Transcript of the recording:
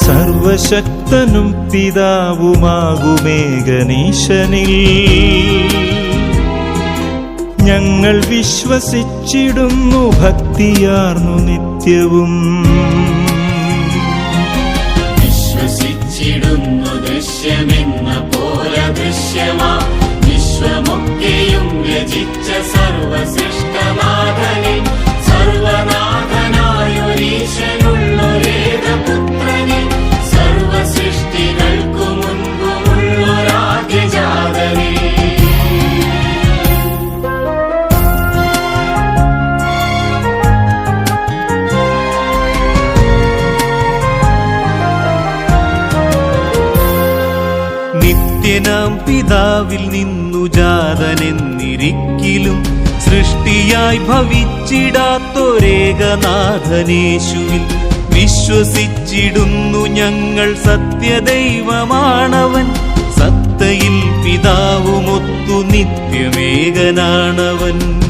സർവശക്തനും പിതാവുമാകുമേകനീശനിൽ ഞങ്ങൾ വിശ്വസിച്ചിടുന്നു ഭക്തിയാർന്നു നിത്യവും. വിശ്വസിച്ചിടുന്നു ദൃശ്യമെന്ന പോലെ ദൃശ്യമാ നിത്യനാം പിതാവിൽ നിന്നു ജാതനെന്നിരിക്കിലും സൃഷ്ടിയായി ഭവിച്ചിടാത്തൊരേകനാഥനേശുവിൽ വിശ്വസിച്ചിടുന്നു ഞങ്ങൾ സത്യദൈവമാണവൻ. സത്തയിൽ പിതാവുമൊത്തു നിത്യമേകനാണവൻ.